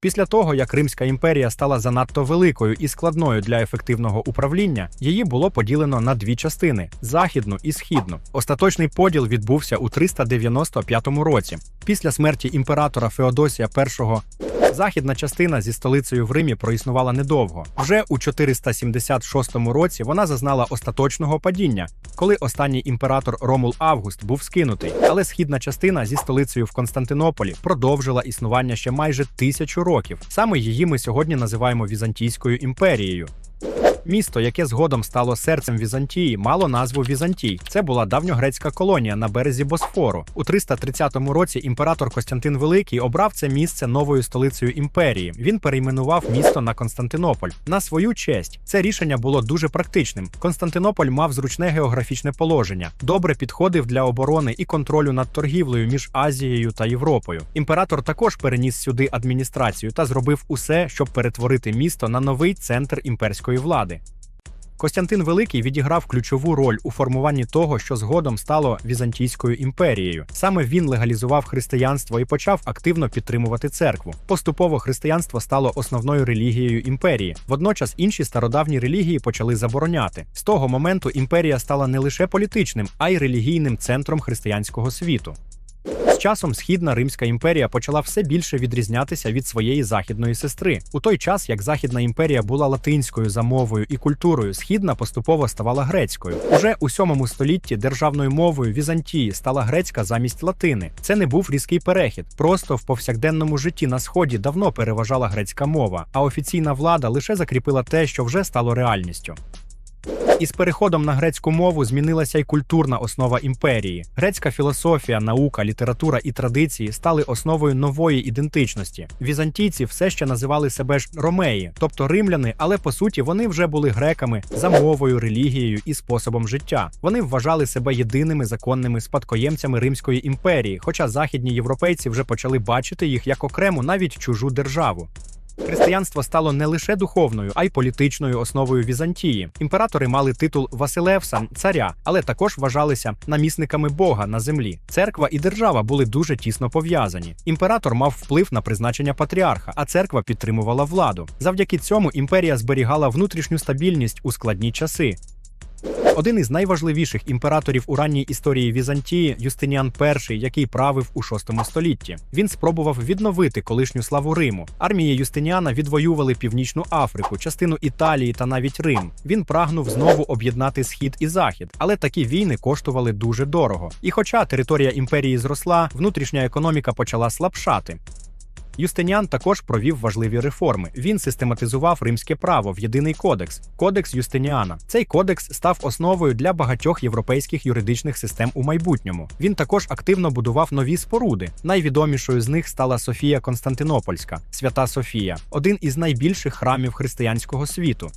Після того, як Римська імперія стала занадто великою і складною для ефективного управління, її було поділено на дві частини західну і східну. Остаточний поділ відбувся у 395 році. Після смерті імператора Феодосія І західна частина зі столицею в Римі проіснувала недовго. Вже у 476 році вона зазнала остаточного падіння, коли останній імператор Ромул Август був скинутий. Але східна частина зі столицею в Константинополі продовжила існування ще майже тисячу років. Саме її ми сьогодні називаємо Візантійською імперією. Місто, яке згодом стало серцем Візантії, мало назву Візантій. Це була давньогрецька колонія на березі Босфору. У 330 році імператор Костянтин Великий обрав це місце новою столицею імперії. Він перейменував місто на Константинополь. На свою честь це рішення було дуже практичним. Константинополь мав зручне географічне положення, добре підходив для оборони і контролю над торгівлею між Азією та Європою. Імператор також переніс сюди адміністрацію та зробив усе, щоб перетворити місто на новий центр імперської влади. Костянтин Великий відіграв ключову роль у формуванні того, що згодом стало Візантійською імперією. Саме він легалізував християнство і почав активно підтримувати церкву. Поступово християнство стало основною релігією імперії. Водночас інші стародавні релігії почали забороняти. З того моменту імперія стала не лише політичним, а й релігійним центром християнського світу. З часом Східна Римська імперія почала все більше відрізнятися від своєї західної сестри. У той час, як Західна імперія була латинською за мовою і культурою, східна поступово ставала грецькою. Уже у 7 столітті державною мовою Візантії стала грецька замість латини. Це не був різкий перехід. Просто в повсякденному житті на сході давно переважала грецька мова, а офіційна влада лише закріпила те, що вже стало реальністю. Із переходом на грецьку мову змінилася й культурна основа імперії. Грецька філософія, наука, література і традиції стали основою нової ідентичності. Візантійці все ще називали себе ж ромеї, тобто римляни, але по суті вони вже були греками за мовою, релігією і способом життя. Вони вважали себе єдиними законними спадкоємцями Римської імперії, хоча західні європейці вже почали бачити їх як окрему навіть чужу державу. Християнство стало не лише духовною, а й політичною основою Візантії. Імператори мали титул Василевса, царя, але також вважалися намісниками Бога на землі. Церква і держава були дуже тісно пов'язані. Імператор мав вплив на призначення патріарха, а церква підтримувала владу. Завдяки цьому імперія зберігала внутрішню стабільність у складні часи. Один із найважливіших імператорів у ранній історії Візантії Юстиніан І, який правив у VI столітті. Він спробував відновити колишню славу Риму. Армії Юстиніана відвоювали Північну Африку, частину Італії та навіть Рим. Він прагнув знову об'єднати схід і захід, але такі війни коштували дуже дорого. І хоча територія імперії зросла, внутрішня економіка почала слабшати. Юстиніан також провів важливі реформи. Він систематизував римське право в єдиний кодекс Кодекс Юстиніана. Цей кодекс став основою для багатьох європейських юридичних систем у майбутньому. Він також активно будував нові споруди. Найвідомішою з них стала Софія Константинопольська, Свята Софія, один із найбільших храмів християнського світу.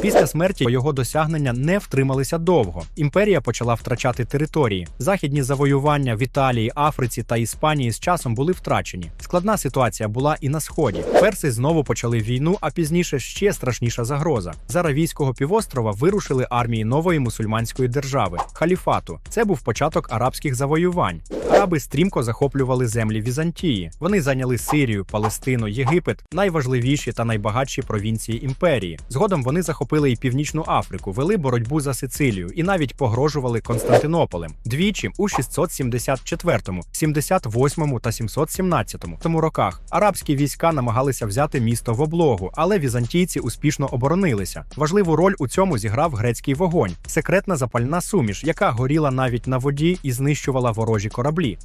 Після смерті його досягнення не втрималися довго. Імперія почала втрачати території. Західні завоювання в Італії, Африці та Іспанії з часом були втрачені. Складна ситуація була і на сході. Перси знову почали війну, а пізніше ще страшніша загроза. З Аравійського півострова вирушили армії нової мусульманської держави халіфату. Це був початок арабських завоювань. Араби стрімко захоплювали землі Візантії. Вони зайняли Сирію, Палестину, Єгипет, найважливіші та найбагатші провінції імперії. Згодом вони захопили і Північну Африку, вели боротьбу за Сицилію і навіть погрожували Константинополем. Двічі у 674, 78 та 717 тому роках арабські війська намагалися взяти місто в облогу, але візантійці успішно оборонилися. Важливу роль у цьому зіграв грецький вогонь, секретна запальна суміш, яка горіла навіть на воді і знищувала ворожі кораблі.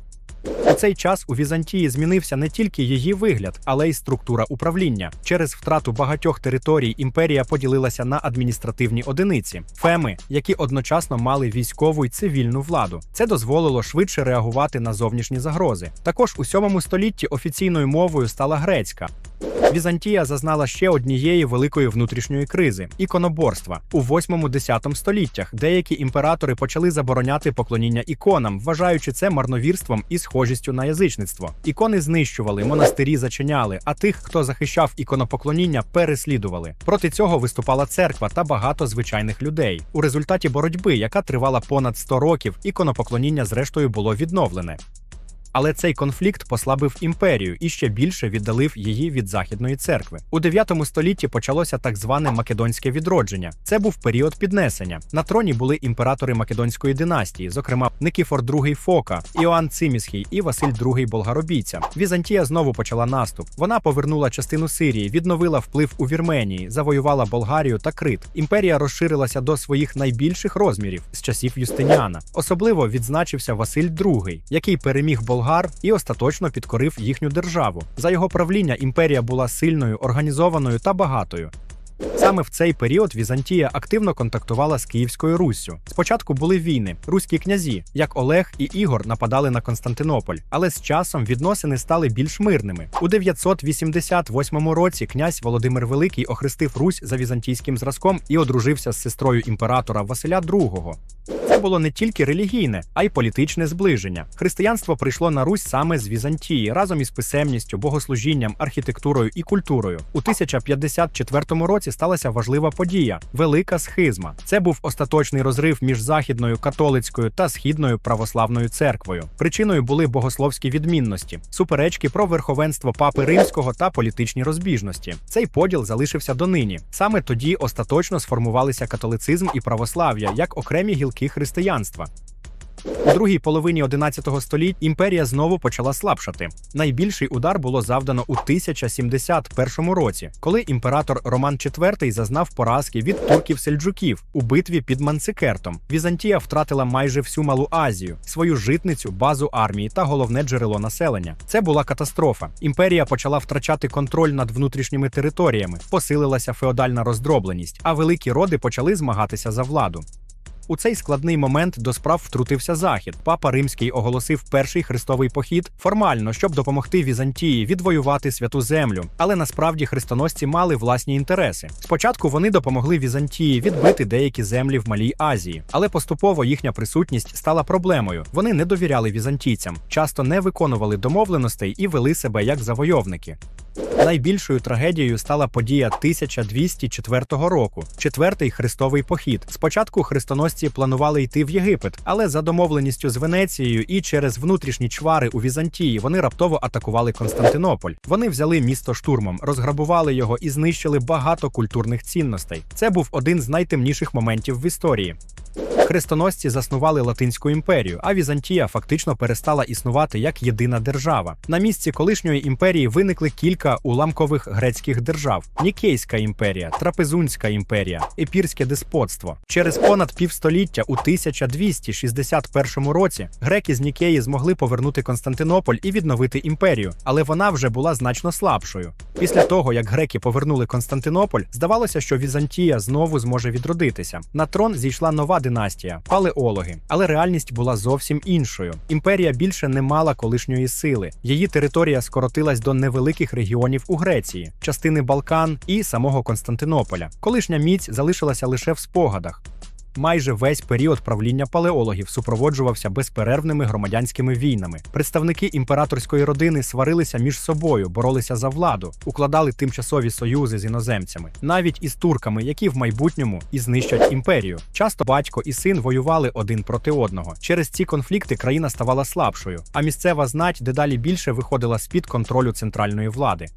У цей час у Візантії змінився не тільки її вигляд, але й структура управління. Через втрату багатьох територій імперія поділилася на адміністративні одиниці феми, які одночасно мали військову й цивільну владу. Це дозволило швидше реагувати на зовнішні загрози. Також у 7 столітті офіційною мовою стала грецька. Візантія зазнала ще однієї великої внутрішньої кризи іконоборства. У 8-10 століттях деякі імператори почали забороняти поклоніння іконам, вважаючи це марновірством і схожістю на язичництво. Ікони знищували, монастирі зачиняли, а тих, хто захищав іконопоклоніння, переслідували. Проти цього виступала церква та багато звичайних людей. У результаті боротьби, яка тривала понад 100 років, іконопоклоніння зрештою було відновлене. Але цей конфлікт послабив імперію і ще більше віддалив її від західної церкви. У 9 столітті почалося так зване македонське відродження. Це був період піднесення. На троні були імператори Македонської династії, зокрема Никіфор II Фока, Іоанн Цимісхій і Василь II Болгаробійця. Візантія знову почала наступ. Вона повернула частину Сирії, відновила вплив у Вірменії, завоювала Болгарію та Крит. Імперія розширилася до своїх найбільших розмірів з часів Юстиніана. Особливо відзначився Василь II, який переміг болгар і остаточно підкорив їхню державу. За його правління імперія була сильною, організованою та багатою. Саме в цей період Візантія активно контактувала з Київською Руссю. Спочатку були війни. Руські князі, як Олег і Ігор, нападали на Константинополь, але з часом відносини стали більш мирними. У 988 році князь Володимир Великий охрестив Русь за візантійським зразком і одружився з сестрою імператора Василя II. Це було не тільки релігійне, а й політичне зближення. Християнство прийшло на Русь саме з Візантії разом із писемністю, богослужінням, архітектурою і культурою. У 1054 році сталася важлива подія велика схизма. Це був остаточний розрив між західною католицькою та східною православною церквою. Причиною були богословські відмінності, суперечки про верховенство папи римського та політичні розбіжності. Цей поділ залишився донині. Саме тоді остаточно сформувалися католицизм і православ'я як окремі гілки християнства. У другій половині 11 століття імперія знову почала слабшати. Найбільший удар було завдано у 1071 році, коли імператор Роман IV зазнав поразки від турків-сельджуків у битві під Манцикертом. Візантія втратила майже всю Малу Азію, свою житницю, базу армії та головне джерело населення. Це була катастрофа. Імперія почала втрачати контроль над внутрішніми територіями, посилилася феодальна роздробленість, а великі роди почали змагатися за владу. У цей складний момент до справ втрутився захід. Папа Римський оголосив перший хрестовий похід формально, щоб допомогти Візантії відвоювати святу землю. Але насправді хрестоносці мали власні інтереси. Спочатку вони допомогли Візантії відбити деякі землі в Малій Азії, але поступово їхня присутність стала проблемою. Вони не довіряли візантійцям, часто не виконували домовленостей і вели себе як завойовники. Найбільшою трагедією стала подія 1204 року, четвертий хрестовий похід. Спочатку хрестоносці планували йти в Єгипет, але за домовленістю з Венецією і через внутрішні чвари у Візантії вони раптово атакували Константинополь. Вони взяли місто штурмом, розграбували його і знищили багато культурних цінностей. Це був один з найтемніших моментів в історії. Хрестоносці заснували Латинську імперію, а Візантія фактично перестала існувати як єдина держава. На місці колишньої імперії виникли кілька уламкових грецьких держав: Нікейська імперія, Трапезунська імперія, Епірське деспотство. Через понад півстоліття у 1261 році греки з Нікеї змогли повернути Константинополь і відновити імперію, але вона вже була значно слабшою. Після того, як греки повернули Константинополь, здавалося, що Візантія знову зможе відродитися. На трон зійшла нова династія палеологи, але реальність була зовсім іншою. Імперія більше не мала колишньої сили. Її територія скоротилась до невеликих регіонів у Греції, частини Балкан і самого Константинополя. Колишня міць залишилася лише в спогадах. Майже весь період правління палеологів супроводжувався безперервними громадянськими війнами. Представники імператорської родини сварилися між собою, боролися за владу, укладали тимчасові союзи з іноземцями, навіть із турками, які в майбутньому і знищать імперію. Часто батько і син воювали один проти одного. Через ці конфлікти країна ставала слабшою, а місцева знать дедалі більше виходила з під контролю центральної влади.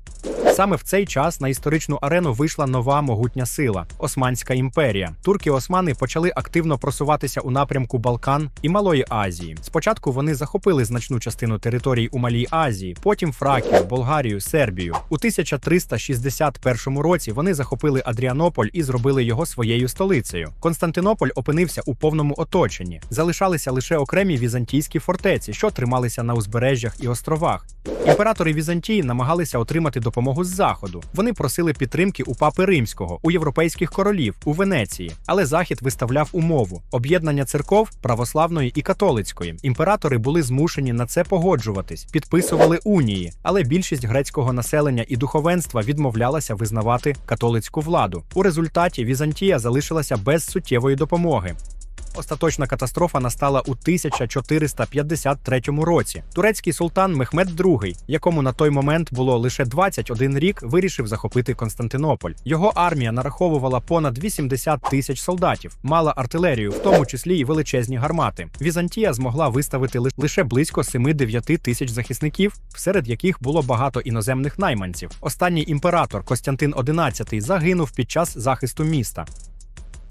Саме в цей час на історичну арену вийшла нова могутня сила Османська імперія. Турки-османи почали активно просуватися у напрямку Балкан і Малої Азії. Спочатку вони захопили значну частину територій у Малій Азії, потім Фракію, Болгарію, Сербію. У 1361 році вони захопили Адріанополь і зробили його своєю столицею. Константинополь опинився у повному оточенні. Залишалися лише окремі візантійські фортеці, що трималися на узбережжях і островах. Імператори Візантії намагалися отримати допомогу з заходу. Вони просили підтримки у папи римського, у європейських королів, у Венеції, але захід виставляв умову об'єднання церков православної і католицької. Імператори були змушені на це погоджуватись, підписували унії, але більшість грецького населення і духовенства відмовлялася визнавати католицьку владу. У результаті Візантія залишилася без суттєвої допомоги. Остаточна катастрофа настала у 1453 році. Турецький султан Мехмед II, якому на той момент було лише 21 рік, вирішив захопити Константинополь. Його армія нараховувала понад 80 тисяч солдатів, мала артилерію, в тому числі і величезні гармати. Візантія змогла виставити ли- лише близько 7-9 тисяч захисників, серед яких було багато іноземних найманців. Останній імператор Костянтин XI загинув під час захисту міста.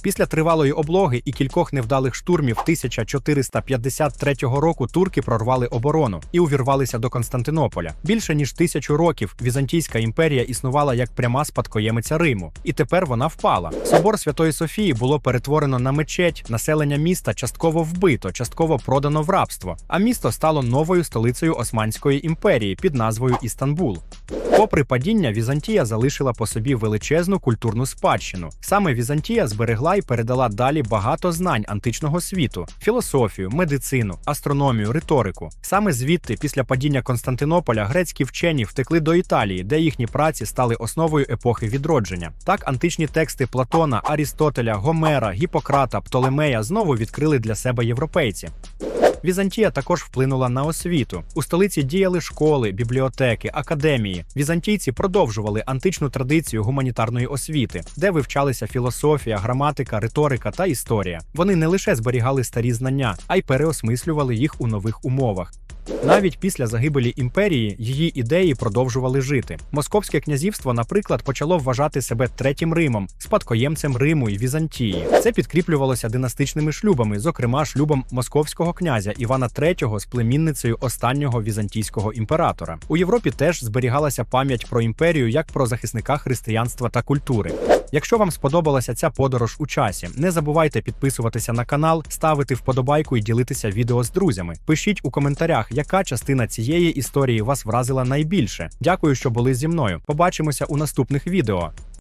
Після тривалої облоги і кількох невдалих штурмів 1453 року турки прорвали оборону і увірвалися до Константинополя. Більше ніж тисячу років Візантійська імперія існувала як пряма спадкоємиця Риму, і тепер вона впала. Собор Святої Софії було перетворено на мечеть, населення міста частково вбито, частково продано в рабство. А місто стало новою столицею Османської імперії під назвою Істанбул. Попри падіння, Візантія залишила по собі величезну культурну спадщину. Саме Візантія зберегла і передала далі багато знань античного світу: філософію, медицину, астрономію, риторику. Саме звідти, після падіння Константинополя, грецькі вчені втекли до Італії, де їхні праці стали основою епохи відродження. Так, античні тексти Платона, Арістотеля, Гомера, Гіппократа, Птолемея знову відкрили для себе європейці. Візантія також вплинула на освіту. У столиці діяли школи, бібліотеки, академії. Візантійці продовжували античну традицію гуманітарної освіти, де вивчалися філософія, граматика, риторика та історія. Вони не лише зберігали старі знання, а й переосмислювали їх у нових умовах. Навіть після загибелі імперії її ідеї продовжували жити. Московське князівство, наприклад, почало вважати себе третім Римом, спадкоємцем Риму і Візантії. Це підкріплювалося династичними шлюбами, зокрема шлюбом московського князя Івана III з племінницею останнього візантійського імператора. У Європі теж зберігалася пам'ять про імперію як про захисника християнства та культури. Якщо вам сподобалася ця подорож у часі, не забувайте підписуватися на канал, ставити вподобайку і ділитися відео з друзями. Пишіть у коментарях, яка частина цієї історії вас вразила найбільше. Дякую, що були зі мною. Побачимося у наступних відео.